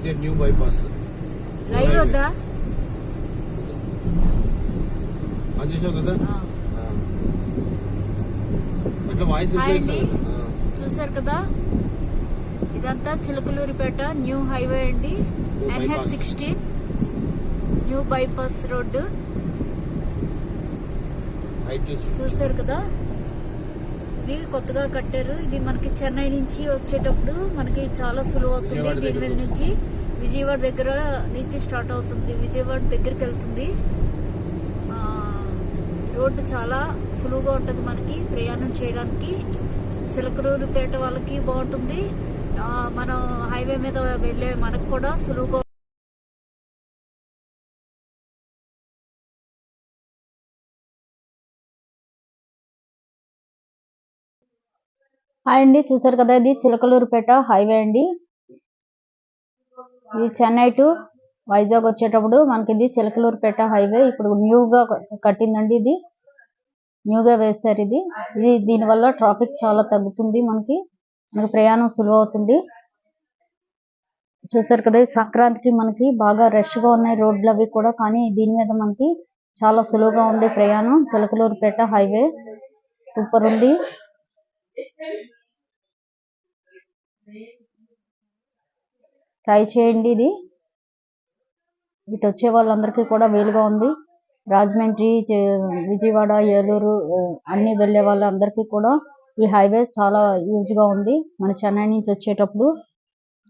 ఇదే new bypass. అది చూసావు కదా. అట్లా వాయిస్. చూసారు కదా? ఇదంతా చిలకలూరిపేట న్యూ హైవే అండి. NH. Sixteen. New bypass road. చూసారు కదా? ఇది కొత్తగా కట్టారు. ఇది మనకి చెన్నై నుంచి వచ్చేటప్పుడు మనకి చాలా సులువు అవుతుంది దీని మీద నుంచి. విజయవాడ దగ్గర నుంచి స్టార్ట్ అవుతుంది. విజయవాడ దగ్గరికి వెళ్తుంది. ఆ, రోడ్డు చాలా సులువుగా ఉంటుంది మనకి. ప్రయాణం చేయడానికి చిలకలూరుపేట వాళ్ళకి బాగుంటుంది. ఆ, మనం హైవే మీద వెళ్ళే మనకు కూడా సులువుగా హాయ్ అండి. చూసారు కదా ఇది చిలకలూరుపేట హైవే అండి. ఇది చెన్నై టు వైజాగ్ వచ్చేటప్పుడు మనకి ఇది చిలకలూరుపేట హైవే. ఇప్పుడు న్యూగా కట్టిందండి ఇది. న్యూగా వేశారు ఇది. ఇది దీనివల్ల ట్రాఫిక్ చాలా తగ్గుతుంది మనకి. మనకి ప్రయాణం సులువు అవుతుంది చూసారు కదా సంక్రాంతికి మనకి బాగా రష్గా ఉన్నాయి రోడ్లు అవి కూడా. కానీ దీని మీద మనకి చాలా సులువుగా ఉంది ప్రయాణం. చిలకలూరుపేట హైవే. సూపర్ ఉంది. ట్రై చేయండి ఇది. ఇటు వచ్చే వాళ్ళందరికీ కూడా వీలుగా ఉంది. రాజమండ్రి విజయవాడ ఏలూరు అన్నీ అన్ని వెళ్ళే వాళ్ళందరికీ కూడా ఈ హైవే చాలా యూజ్గా ఉంది. మన చెన్నై నుంచి వచ్చేటప్పుడు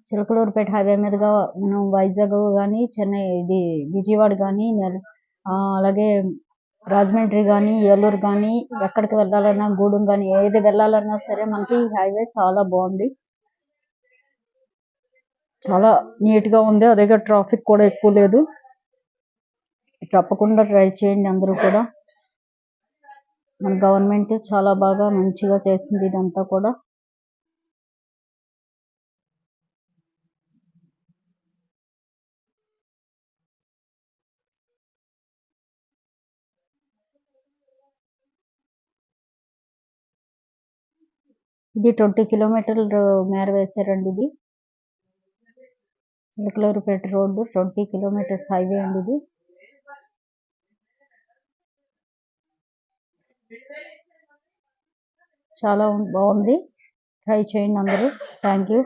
చిలకలూరుపేట హైవే మీదుగా మనం వైజాగ్ కానీ చెన్నై ఇది విజయవాడ కానీ అలాగే రాజమండ్రి కానీ ఏలూరు కానీ ఎక్కడికి వెళ్ళాలన్నా గూడెం కానీ ఏది వెళ్ళాలన్నా సరే మనకి హైవే చాలా బాగుంది. చాలా నీట్గా ఉంది. అదే ట్రాఫిక్ కూడా ఎక్కువ లేదు. తప్పకుండా ట్రై చేయండి అందరూ కూడా. మన గవర్నమెంట్ చాలా బాగా మంచిగా చేసింది ఇదంతా కూడా. ఇది ట్వంటీ కిలోమీటర్ల మేర వేశారండి ఇది. Chilakaluripeta road twenty kilometres highway అండి ఇది. చాలా బాగుంది. ట్రై చేయండి అందరూ. Thank you.